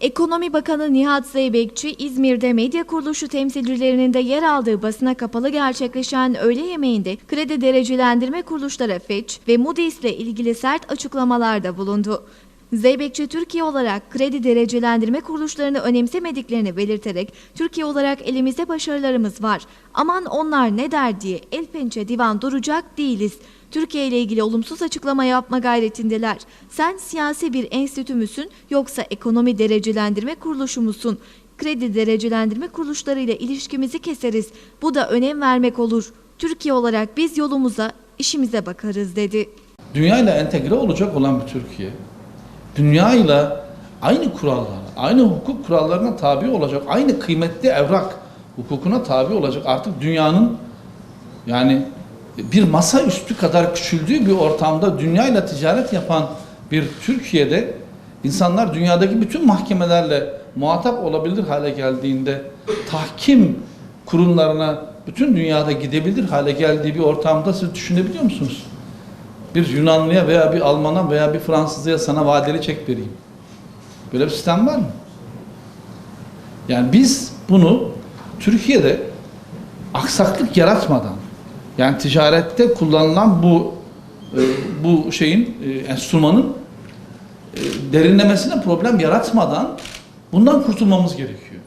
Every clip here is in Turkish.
Ekonomi Bakanı Nihat Zeybekçi, İzmir'de medya kuruluşu temsilcilerinin de yer aldığı basına kapalı gerçekleşen öğle yemeğinde kredi derecelendirme kuruluşlara Fitch ve Moody's ile ilgili sert açıklamalarda bulundu. Zeybekçi Türkiye olarak kredi derecelendirme kuruluşlarını önemsemediklerini belirterek Türkiye olarak elimizde başarılarımız var. Aman onlar ne der diye el pençe divan duracak değiliz. Türkiye ile ilgili olumsuz açıklama yapma gayretindeler. Sen siyasi bir enstitü müsün yoksa ekonomi derecelendirme kuruluşu musun? Kredi derecelendirme kuruluşlarıyla ilişkimizi keseriz. Bu da önem vermek olur. Türkiye olarak biz yolumuza, işimize bakarız dedi. dünyayla entegre olacak olan bir Türkiye, dünyayla aynı kurallara, aynı hukuk kurallarına tabi olacak, aynı kıymetli evrak hukukuna tabi olacak artık dünyanın yani bir masa üstü kadar küçüldüğü bir ortamda dünyayla ticaret yapan bir Türkiye'de insanlar dünyadaki bütün mahkemelerle muhatap olabilir hale geldiğinde tahkim kurumlarına bütün dünyada gidebilir hale geldiği bir ortamda siz düşünebiliyor musunuz? bir Yunanlıya veya bir Almana veya bir Fransızlıya sana vadeli çek vereyim. Böyle bir sistem var mı? Yani biz bunu Türkiye'de aksaklık yaratmadan yani ticarette kullanılan bu e, bu şeyin e, enstrümanın e, derinlemesine problem yaratmadan bundan kurtulmamız gerekiyor.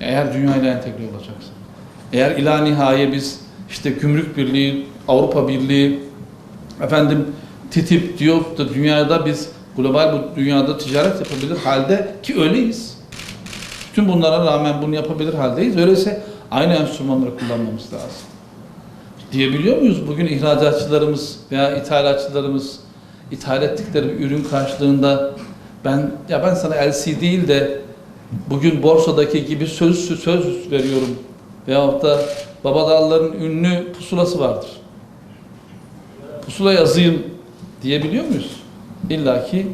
Eğer dünyayla entegre olacaksa. Eğer ila nihaye biz işte gümrük birliği, Avrupa Birliği, efendim TTIP diyor da dünyada biz global bu dünyada ticaret yapabilir halde ki öyleyiz. Bütün bunlara rağmen bunu yapabilir haldeyiz. Öyleyse aynı enstrümanları kullanmamız lazım. Diyebiliyor muyuz bugün ihracatçılarımız veya ithalatçılarımız ithal ettikleri bir ürün karşılığında ben ya ben sana LC değil de bugün borsadaki gibi söz söz veriyorum veyahut da Babadağların ünlü pusulası vardır. Pusula yazayım diyebiliyor muyuz? İlla ki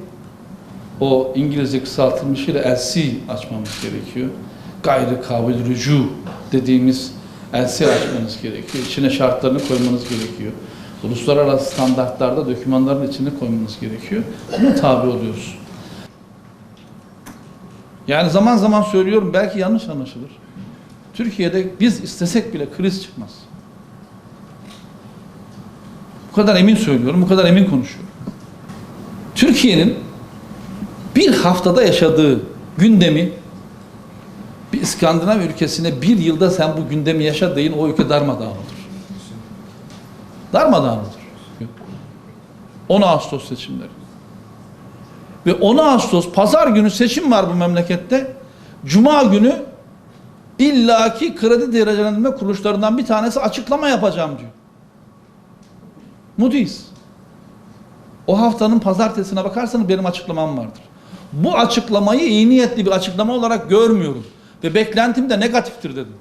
o İngilizce kısaltılmışıyla LC açmamız gerekiyor. Gayri kabil rücu dediğimiz LC açmanız gerekiyor. İçine şartlarını koymanız gerekiyor. Uluslararası standartlarda dokümanların içine koymanız gerekiyor. Buna tabi oluyoruz. Yani zaman zaman söylüyorum belki yanlış anlaşılır. Türkiye'de biz istesek bile kriz çıkmaz. Bu kadar emin söylüyorum, bu kadar emin konuşuyorum. Türkiye'nin bir haftada yaşadığı gündemi bir İskandinav ülkesine bir yılda sen bu gündemi yaşadığın o ülke darmadağın olur. Darmadağın olur. 10 Ağustos seçimleri. Ve 10 Ağustos pazar günü seçim var bu memlekette. Cuma günü illaki kredi derecelendirme kuruluşlarından bir tanesi açıklama yapacağım diyor. Moody's. O haftanın pazartesine bakarsanız benim açıklamam vardır. Bu açıklamayı iyi niyetli bir açıklama olarak görmüyorum. Ve beklentim de negatiftir dedim.